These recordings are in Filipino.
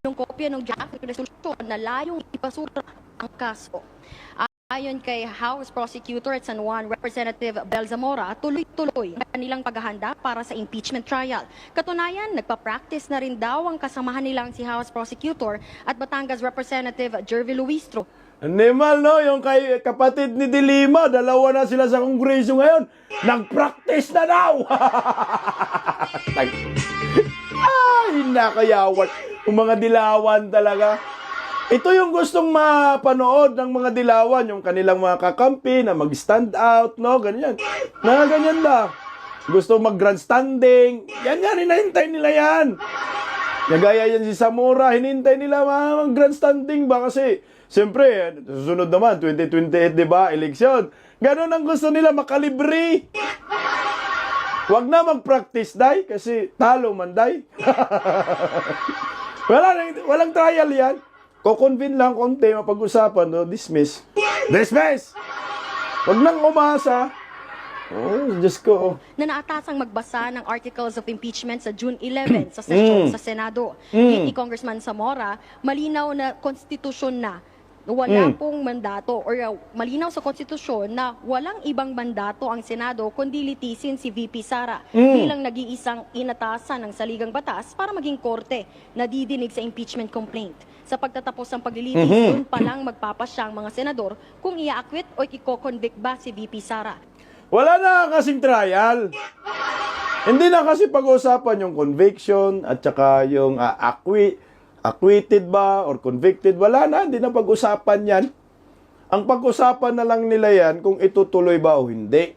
yung kopya ng draft resolution na layong ipasura ang kaso. Ayon kay House Prosecutor at San Juan Representative Bel Zamora, tuloy-tuloy ang kanilang paghahanda para sa impeachment trial. Katunayan, nagpa-practice na rin daw ang kasamahan nilang si House Prosecutor at Batangas Representative Jervy Luistro. Animal, no? Yung kay kapatid ni Dilima, dalawa na sila sa kongreso ngayon. Nag-practice na daw! Ay, nakayawan. Yung mga dilawan talaga. Ito yung gustong mapanood ng mga dilawan, yung kanilang mga kakampi na mag-stand out, no? Ganyan. Na ganyan lang. Gusto mag-grandstanding. Yan yan, hinahintay nila yan. Nagaya yan si Samura, hinintay nila mga grandstanding ba kasi siyempre, susunod naman, 2028, di ba, eleksyon. Ganon ang gusto nila, makalibre. Huwag na mag-practice, day, kasi talo man, day. Wala, walang trial yan. Ko-convene lang konti, mapag-usapan, no? dismiss. Dismiss! Huwag nang umasa. Oh, Diyos ko. na naatasang magbasa ng articles of impeachment sa June 11 sa sesyon Mm. sa Senado. Mm. Ni Congressman Zamora, malinaw na konstitusyon na wala Mm. pong mandato or uh, malinaw sa konstitusyon na walang ibang mandato ang Senado kundi litisin si VP Sara Mm. bilang nag-iisang inatasan ng saligang batas para maging korte na didinig sa impeachment complaint. Sa pagtatapos ng paglilitis, Mhm. doon pa lang magpapasya ang mga senador kung iaakwit o iko-convict ba si VP Sara. Wala na kasing trial. Hindi na kasi pag-usapan yung conviction at saka yung ah, acqui- acquitted ba or convicted. Wala na, hindi na pag-usapan yan. Ang pag-usapan na lang nila yan kung itutuloy ba o hindi.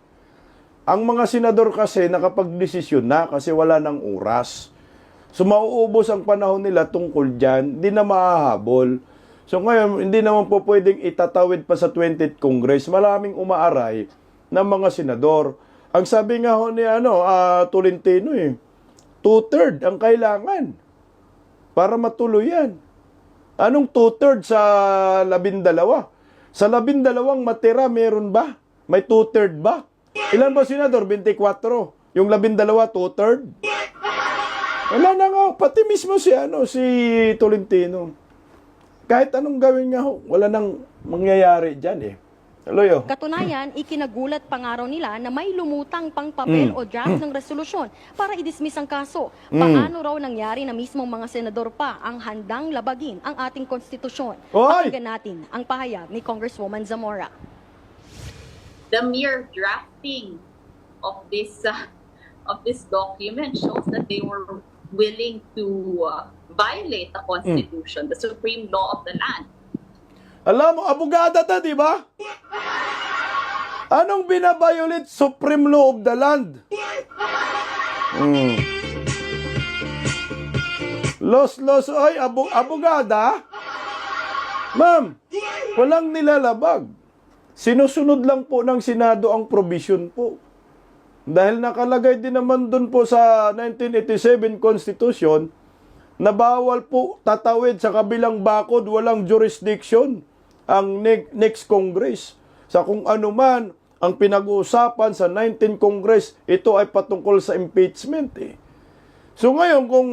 Ang mga senador kasi nakapag-desisyon na kasi wala ng oras. So mauubos ang panahon nila tungkol dyan, hindi na mahahabol. So ngayon, hindi naman po pwedeng itatawid pa sa 20th Congress. Maraming umaaray ng mga senador. Ang sabi nga ho ni ano, ah, Tolentino eh, two-third ang kailangan para matuloy yan. Anong two-third sa labindalawa? Sa labindalawang matira, meron ba? May two-third ba? Ilan ba senador? 24. Yung labindalawa, two-third? Wala na nga. Pati mismo si, ano, si Tolentino. Kahit anong gawin nga ho, wala nang mangyayari dyan eh. Loyo. Katunayan, ikinagulat pa nga raw nila na may lumutang pang papel Mm. o draft ng resolusyon para i-dismiss ang kaso. Mm. Paano raw nangyari na mismong mga senador pa ang handang labagin ang ating konstitusyon? Pakinggan natin ang pahayag ni Congresswoman Zamora. the mere drafting of this uh, of this document shows that they were willing to uh, violate the constitution, the supreme law of the land. Alam mo, abogada ta, di ba? Anong binabiolate supreme law of the land? Mm. Los, los, oy, abo, abogada? Ma'am, walang nilalabag. Sinusunod lang po ng Senado ang provision po. Dahil nakalagay din naman dun po sa 1987 Constitution na bawal po tatawid sa kabilang bakod, walang jurisdiction ang ne- next Congress. Sa kung ano man ang pinag-uusapan sa 19 Congress, ito ay patungkol sa impeachment eh. So ngayon, kung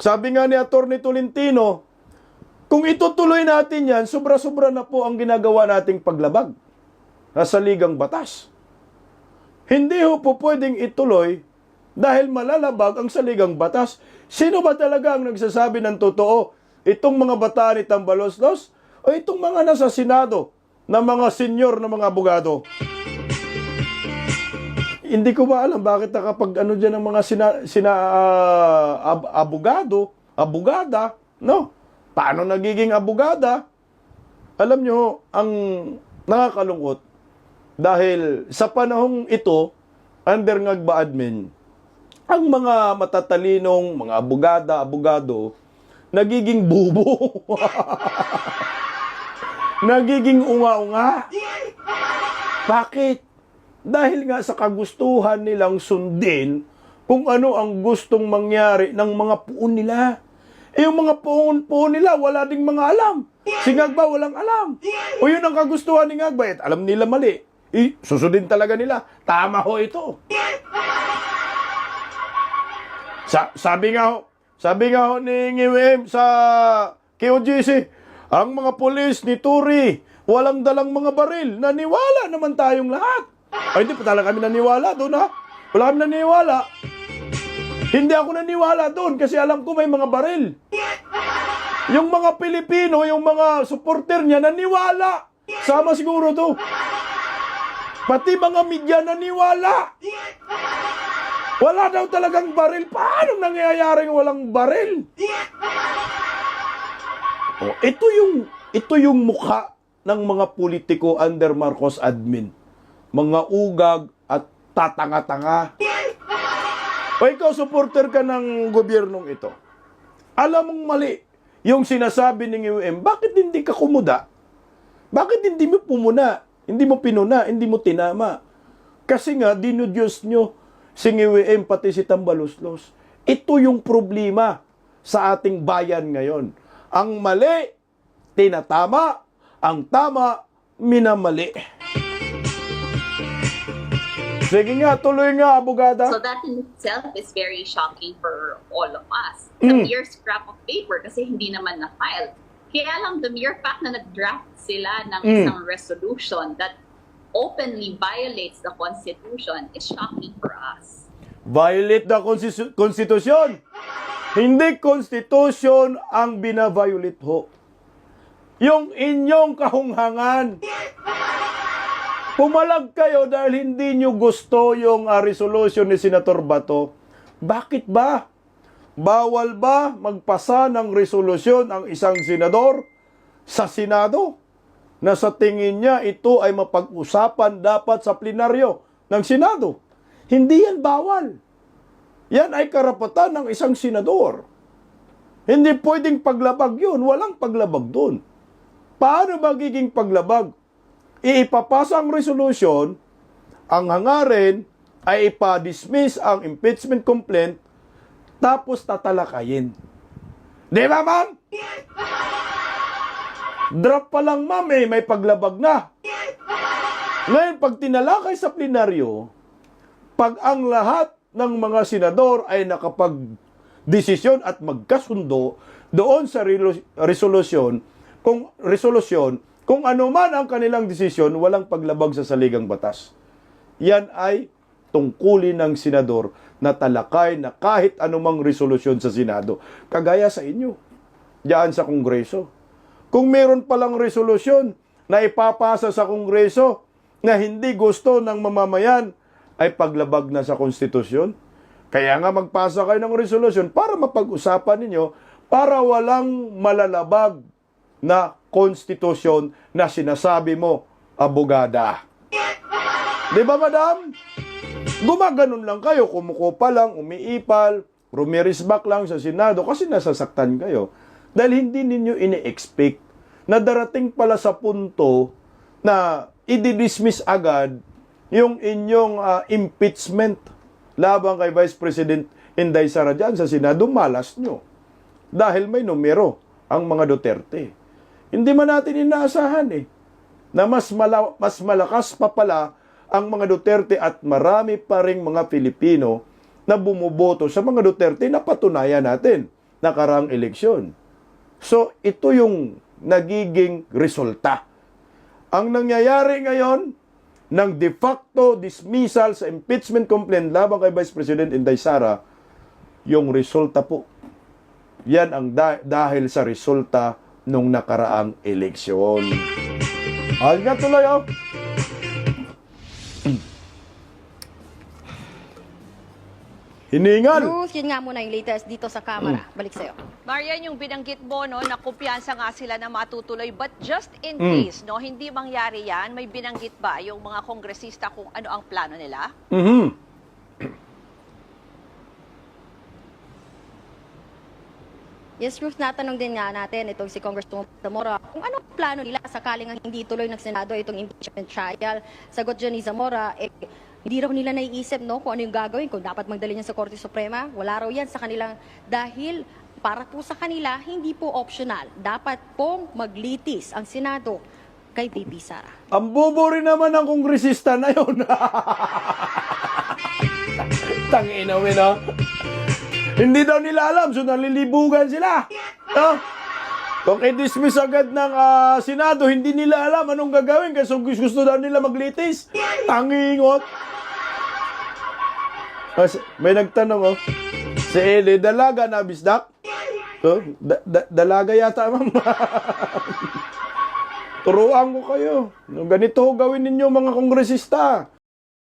sabi nga ni Atty. Tolentino, kung itutuloy natin yan, sobra-sobra na po ang ginagawa nating paglabag sa ligang batas. Hindi ho po pwedeng ituloy dahil malalabag ang saligang batas. Sino ba talaga ang nagsasabi ng totoo? Itong mga bataan ni Tambaloslos o itong mga nasa Senado na mga senyor na mga abogado? Hindi ko ba alam bakit nakapag ano dyan ng mga sina, sina ah, ab- abogado, abogada, no? Paano nagiging abogada? Alam nyo, ang nakakalungkot, dahil sa panahong ito, under ngagba admin, ang mga matatalinong, mga abogada, abogado, nagiging bubo. nagiging unga-unga. Bakit? Dahil nga sa kagustuhan nilang sundin kung ano ang gustong mangyari ng mga puon nila. Eh yung mga puon-puon nila, wala ding mga alam. Si Ngagba walang alam. O yun ang kagustuhan ni Ngagba. Eh, alam nila mali. Eh, susundin talaga nila. Tama ho ito. Sa, sabi nga ho, sabi nga ho ni NGM sa KOGC, ang mga pulis ni Turi, walang dalang mga baril. Naniwala naman tayong lahat. Ay, hindi pa talaga kami naniwala doon ha. Wala kami naniwala. Hindi ako naniwala doon kasi alam ko may mga baril. Yung mga Pilipino, yung mga supporter niya, naniwala. Sama siguro to. Pati mga media naniwala. Wala daw talagang baril. Paano nangyayaring walang baril? Oh, ito yung ito yung mukha ng mga politiko under Marcos admin. Mga ugag at tatanga-tanga. O ikaw, supporter ka ng gobyernong ito. Alam mong mali yung sinasabi ng UM, bakit hindi ka kumuda? Bakit hindi mo pumuna? Hindi mo pinuna? Hindi mo tinama? Kasi nga, dinudyos nyo si UM pati si Tambaluslos. Ito yung problema sa ating bayan ngayon. Ang mali, tinatama. Ang tama, minamali. Sige nga, tuloy nga, abogada. So that in itself is very shocking for all of us. The Mm. mere scrap of paper kasi hindi naman na-file. Kaya lang the mere fact na nag-draft sila ng Mm. isang resolution that openly violates the Constitution is shocking for us. Violate the constitu- Constitution. Hindi Constitution ang binaviolate ho. Yung inyong kahunghangan. Pumalag kayo dahil hindi nyo gusto yung ah, resolution ni Senator Bato. Bakit ba? Bawal ba magpasa ng resolusyon ang isang senador sa Senado? Na sa tingin niya ito ay mapag-usapan dapat sa plenaryo ng Senado. Hindi yan bawal. Yan ay karapatan ng isang senador. Hindi pwedeng paglabag yun. Walang paglabag doon. Paano magiging paglabag? Iipapasa ang resolution, ang hangarin ay ipa-dismiss ang impeachment complaint, tapos tatalakayin. Di ba, ma'am? Drop pa lang, ma'am, eh, may paglabag na. Ngayon, pag tinalakay sa plenaryo, pag ang lahat ng mga senador ay nakapag-desisyon at magkasundo doon sa resolusyon, kung resolusyon, kung ano man ang kanilang desisyon, walang paglabag sa saligang batas. Yan ay tungkulin ng senador na talakay na kahit anumang resolusyon sa Senado, kagaya sa inyo, diyan sa Kongreso. Kung meron palang resolusyon na ipapasa sa Kongreso na hindi gusto ng mamamayan, ay paglabag na sa konstitusyon. Kaya nga magpasa kayo ng resolusyon para mapag-usapan ninyo para walang malalabag na konstitusyon na sinasabi mo, abogada. Di ba, madam? Gumaganon lang kayo, kumukupa lang, umiipal, rumirisbak lang sa Senado kasi nasasaktan kayo. Dahil hindi ninyo ini-expect na darating pala sa punto na i-dismiss agad yung inyong ah, impeachment laban kay Vice President Inday Sara dyan sa Senado, malas nyo. Dahil may numero ang mga Duterte. Hindi man natin inaasahan eh na mas, mala- mas malakas pa pala ang mga Duterte at marami pa ring mga Pilipino na bumuboto sa mga Duterte na patunayan natin nakarang eleksyon. So, ito yung nagiging resulta. Ang nangyayari ngayon ng de facto dismissal sa impeachment complaint laban kay Vice President Inday Sara, yung resulta po. Yan ang da- dahil sa resulta nung nakaraang eleksyon. Ayun nga tuloy, oh. Hiningal. Ruth, yun nga muna yung latest dito sa Kamara. Mm. Balik sa'yo. Marian, yung binanggit mo, no, na kumpiyansa nga sila na matutuloy. But just in Mm. case, no, hindi mangyari yan, may binanggit ba yung mga kongresista kung ano ang plano nila? Mhm. Yes, Ruth, natanong din nga natin itong si Congresswoman Zamora kung anong plano nila sakaling nga hindi tuloy ng Senado itong impeachment trial. Sagot dyan ni Zamora, eh, hindi raw nila naiisip no, kung ano yung gagawin, kung dapat magdali niya sa Korte Suprema. Wala raw yan sa kanilang dahil para po sa kanila, hindi po optional. Dapat pong maglitis ang Senado kay VP Sara. Ang bobo naman ng kongresista na yun. Tangina mo, no? Hindi daw nila alam, so nalilibugan sila. No? Kung i-dismiss agad ng ah, Senado, hindi nila alam anong gagawin kasi gusto daw nila maglitis. Tangingot. Ah, may nagtanong, oh. Si Eli, dalaga na bisdak? Oh, da- da- dalaga yata, ma'am. Turuan ko kayo. Ganito gawin ninyo mga kongresista.